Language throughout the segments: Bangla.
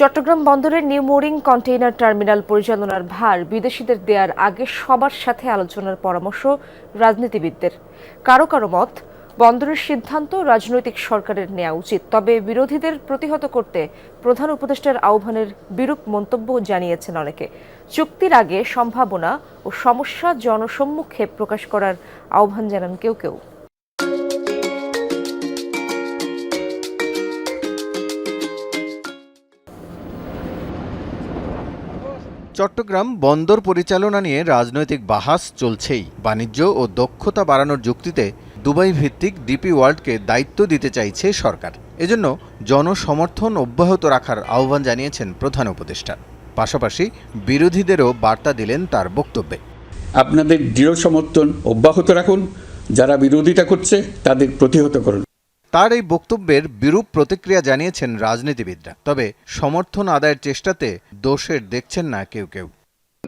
চট্টগ্রাম বন্দরের নিউ মোরিং কন্টেইনার টার্মিনাল পরিচালনার ভার বিদেশিদের দেওয়ার আগে সবার সাথে আলোচনার পরামর্শ রাজনীতিবিদদের। কারও কারও মত, বন্দরের সিদ্ধান্ত রাজনৈতিক সরকারের নেওয়া উচিত, তবে বিরোধীদের প্রতিহত করতে প্রধান উপদেষ্টার আহ্বানের বিরূপ মন্তব্য জানিয়েছেন অনেকে। চুক্তির আগে সম্ভাবনা ও সমস্যা জনসম্মুখে প্রকাশ করার আহ্বান জানান কেউ কেউ। চট্টগ্রাম বন্দর পরিচালনা নিয়ে রাজনৈতিক বাহাস চলছেই। বাণিজ্য ও দক্ষতা বাড়ানোর যুক্তিতে দুবাই ভিত্তিক ডিপি ওয়ার্ল্ডকে দায়িত্ব দিতে চাইছে সরকার। এজন্য জনসমর্থন অব্যাহত রাখার আহ্বান জানিয়েছেন প্রধান উপদেষ্টা। পাশাপাশি বিরোধীদেরও বার্তা দিলেন তার বক্তব্যে। আপনাদের দৃঢ় সমর্থন অব্যাহত রাখুন। যারা বিরোধিতা করছে, তাদের প্রতিহত করুন। তার এই বক্তব্যের বিরূপ প্রতিক্রিয়া জানিয়েছেন রাজনীতিবিদরা। তবে সমর্থন আদায়ের চেষ্টাতে দোষের দেখছেন না কেউ কেউ।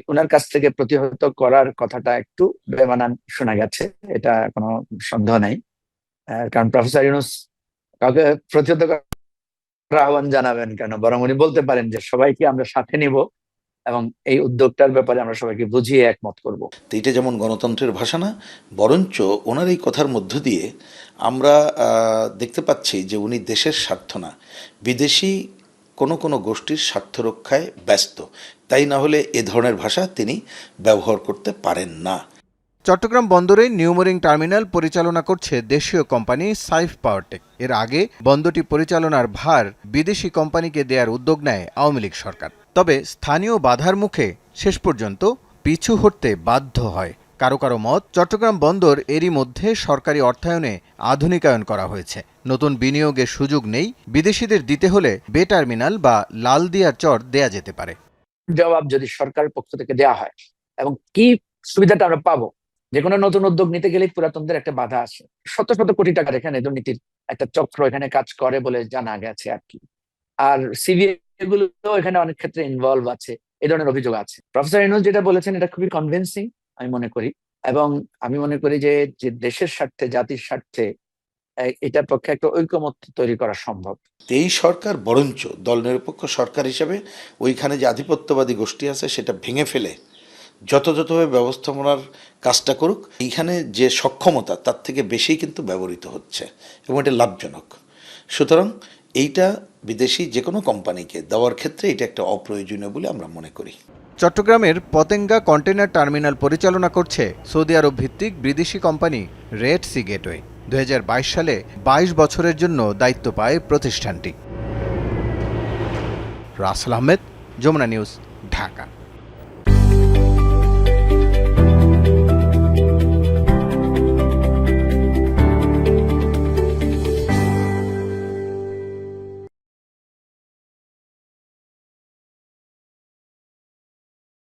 ওনার কাছ থেকে প্রতিহত করার কথাটা একটু বেমানান শোনা গেছে, এটা কোনো সন্দেহ নাই। কারণ প্রফেসর ইউনুস কাউকে প্রতিহত আহ্বান জানাবেন কেন? বরং উনি বলতে পারেন যে সবাইকে আমরা সাথে নিব। এবং এই উদ্যোগটার ব্যাপারে আমরা সবাইকে বুঝিয়ে একমত করব। তো এটা যেমন গণতন্ত্রের ভাষা না বরঞ্চ ওনার এই কথার মধ্য দিয়ে আমরা আহ, দেখতে পাচ্ছি যে উনি দেশের স্বার্থ না। বিদেশি কোনো কোনো গোষ্ঠীর স্বার্থ রক্ষায় ব্যস্ত। তাই না হলে এ ধরনের ভাষা তিনি ব্যবহার করতে পারেন না। চট্টগ্রাম বন্দরে নিউমোরিং টার্মিনাল পরিচালনা করছে দেশীয় কোম্পানি সাইফ পাওয়ারটেক। এর আগে বন্দরটি পরিচালনার ভার বিদেশি কোম্পানিকে দেওয়ার উদ্যোগ নেয় আওয়ামী লীগ সরকার। তবে স্থানীয় বাধার মুখে শেষ পর্যন্ত পিছু হটতে বাধ্য হয়। কারও কারও মত, চট্টগ্রাম বন্দর এরই মধ্যে সরকারি অর্থায়নে আধুনিকায়ন করা হয়েছে। নতুন বিনিয়োগের সুযোগ নেই, বিদেশিদের দিতে হলে বে টার্মিনাল বা লাল দিয়ার চর দেয়া যেতে পারে। জবাব যদি সরকারের পক্ষ থেকে দেওয়া হয়, এবং কি সুবিধাটা আমরা পাবো? যে কোনো নতুন উদ্যোগ নিতে গেলেই পুরাতনদের একটা বাধা আছে। শত শত কোটি টাকার এখানে দুর্নীতির একটা চক্র এখানে কাজ করে বলে জানা গেছে আর কি। আর সিবিআই গুলো এখানে অনেক ক্ষেত্রে ইনভলভ আছে এই ধরনের অভিযোগ আছে। প্রফেসর ইনুস যেটা বলেছেন, এটা খুবই কনভিন্সিং আমি মনে করি। এবং আমি মনে করি যে যে দেশের স্বার্থে, জাতির স্বার্থে, এ- এটার পক্ষে একটা ঐকমত্য তৈরি করা সম্ভব। এই সরকার বরঞ্চ দলনিরপেক্ষ সরকার হিসেবে ওইখানে যে আধিপত্যবাদী গোষ্ঠী আছে, সেটা ভেঙে ফেলে, যথাযথভাবে ব্যবস্থাপনার কাজটা করুক, এইখানে যে সক্ষমতা, তার থেকে বেশি কিন্তু ব্যবহৃত হচ্ছে, এবং এটা লাভজনক। সুতরাং এইটা বিদেশি যে কোনো কোম্পানিকে দেওয়ার ক্ষেত্রে এটা একটা অপ্রয়োজনীয় বলে আমরা মনে করি। চট্টগ্রামের পতেঙ্গা কন্টেনার টার্মিনাল পরিচালনা করছে সৌদি আরব ভিত্তিক বিদেশি কোম্পানি রেড সি গেটওয়ে। দু হাজার বাইশ সালে ২২ বছরের জন্য দায়িত্ব পায় প্রতিষ্ঠানটি। রাসেল আহমেদ, যমুনা নিউজ, ঢাকা।